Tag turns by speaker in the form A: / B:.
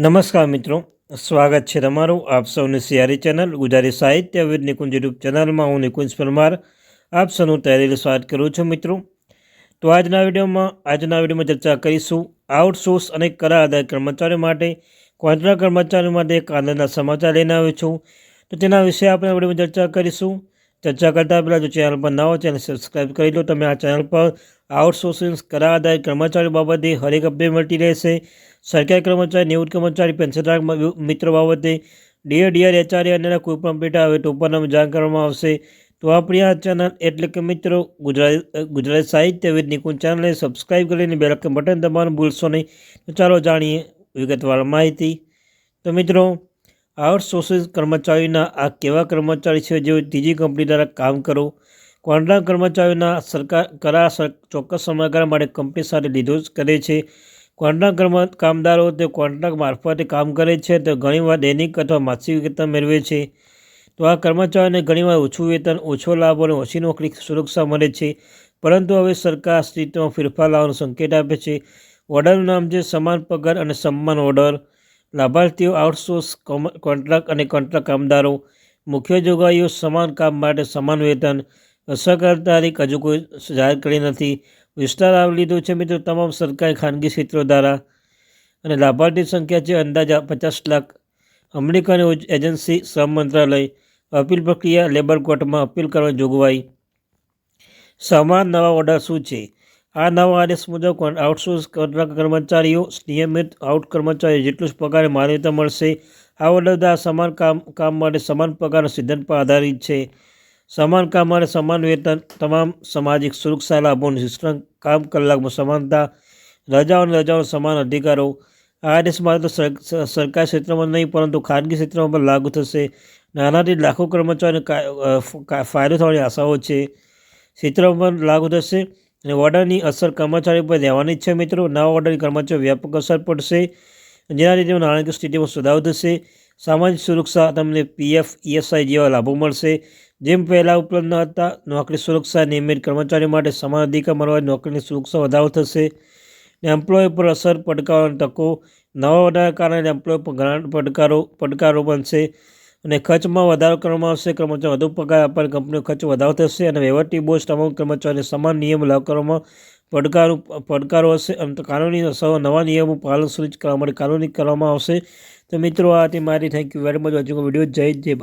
A: નમસ્કાર મિત્રો, સ્વાગત છે તમારું આપ સૌની સિયારી ચેનલ, ગુજરાતી સાહિત્ય વિદ નિકુંજ યુટ્યુબ ચેનલમાં હું નિકુંજ પરમાર આપ સૌનું તૈયારી સ્વાગત કરું છું મિત્રો. તો આજના વિડીયોમાં આજના વિડીયોમાં ચર્ચા કરીશું આઉટસોર્સ અને કરા આધાર કર્મચારીઓ માટે, કોન્ટ્રાક્ટ કર્મચારીઓ માટે એક આનંદના સમાચાર લઈને આવ્યો છું. તો તેના વિશે આપણે વિડીયોમાં ચર્ચા કરીશું. ચર્ચા કરતાં પહેલાં જો ચેનલ પર ના હોય ચેનલ સબસ્ક્રાઈબ કરી લો. તમે આ ચેનલ પર આઉટસોર્સિંગ કરાર આધારિત કર્મચારીઓ બાબતે હરેક અપડેટ મળતી રહેશે. સરકારી કર્મચારી, નિવૃત્ત કર્મચારી પેન્શનધારક મિત્રો બાબતે ડીઆર ડીઆર એચઆરએ અને કોઈપણ અપડેટ આવે તો પણ જાણ કરવામાં આવશે. તો આપણી આ ચેનલ એટલે કે મિત્રો ગુજરાતી ગુજરાત સાહિત્ય વિદ નિકુંજ ચેનલને સબસ્ક્રાઈબ કરીને બે લખે બટન દબાવવાનું ભૂલશો નહીં. ચાલો જાણીએ વિગતવાર માહિતી. તો મિત્રો આઉટસોર્સિંગ કર્મચારીના આ કેવા કર્મચારી છે જેઓ ત્રીજી કંપની દ્વારા કામ કરો? કોન્ટ્રાક્ટ કર્મચારીઓના સરકાર કરાર ચોક્કસ સમયગાળા માટે કંપની સાથે લીધો જ કરે છે. કોન્ટ્રાક્ટ કામદારો તે કોન્ટ્રાક્ટ મારફતે કામ કરે છે તો ઘણીવાર દૈનિક અથવા માસિક વેતન મેળવે છે. તો આ કર્મચારીઓને ઘણીવાર ઓછું વેતન, ઓછો લાભ અને ઓછી નોકરી સુરક્ષા મળે છે. પરંતુ હવે સરકાર સ્થિતિમાં ફેરફાર લાવવાનો સંકેત આપે છે. ઓર્ડરનું નામ છે સમાન પગાર અને સન્માન ઓર્ડર. લાભાર્થીઓ આઉટસોર્સ કોન્ટ્રાક્ટ અને કોન્ટ્રાક્ટ કામદારો, મુખ્ય જોગવાઈઓ સમાન કામ માટે સમાન વેતન અસરકાર તારીખ હજુ કોઈ જાહેર કરી નથી. વિસ્તાર આવી લીધો છે મિત્રો તમામ સરકારી ખાનગી ક્ષેત્રો દ્વારા. અને લાભાર્થી સંખ્યા છે અંદાજા પચાસ લાખ. અમેરિકન એજન્સી શ્રમ મંત્રાલય, અપીલ પ્રક્રિયા, લેબર કોર્ટમાં અપીલ કરવાની જોગવાઈ. સમાન નવા ઓર્ડર શું છે? આ નવા આદેશ મુજબ આઉટસોર્સ કરતા કર્મચારીઓ નિયમિત આઉટ કર્મચારીઓ જેટલું જ પગાર માન્યતા મળશે, આ ઓર્ડર સમાન કામ કામ માટે સમાન પગારનો સિદ્ધાંત પર આધારિત છે. સમાન કામ માટે સમાન વેતન, તમામ સામાજિક સુરક્ષા લાભોનું શિક્ષણ, કામ કલાકમાં સમાનતા, રજાઓ અને રજાઓ સમાન અધિકારો. આ આદેશ માત્ર સરકારી ક્ષેત્રમાં નહીં, પરંતુ ખાનગી ક્ષેત્રમાં પણ લાગુ થશે. નાનાથી લાખો કર્મચારીઓને ફાયદો થવાની આશાઓ છે. ક્ષેત્રમાં લાગુ થશે. અને ઓર્ડરની અસર કર્મચારીઓ પર રહેવાની છે મિત્રો. નવા ઓર્ડરની કર્મચારીઓ વ્યાપક અસર પડશે. જેના લીધે નાણાકીય સ્થિતિમાં સુધારો થશે. સામાજિક સુરક્ષા તમને પીએફ, ઈએસઆઈ જેવા લાભો મળશે. જેમ પહેલાં ઉપલબ્ધ ન હતા, નોકરી સુરક્ષા નિયમિત કર્મચારીઓ માટે સમાન અધિકાર મળવા નોકરીની સુરક્ષા વધારો થશે. એમ્પ્લોય પર અસર પડકારોની તકો. નવા વધારા કારણે એમ્પ્લોય પર ઘણા પડકારો પડકારો બનશે. અને ખર્ચમાં વધારો કરવામાં આવશે. કર્મચારીઓ વધુ પગાર આપવાની કંપનીઓ ખર્ચ વધારો થશે અને વહીવટી બોજ તમામ કર્મચારીઓને સમાન નિયમ લાગુ કરવામાં પડકારો પડકારો હશે. અને કાનૂની અસરો નવા નિયમો પાલન સુનિશ્ચિત કરવા માટે કાનૂની કરવામાં આવશે. તો મિત્રો, આ હતી મારી. Thank you very much watching video જય જય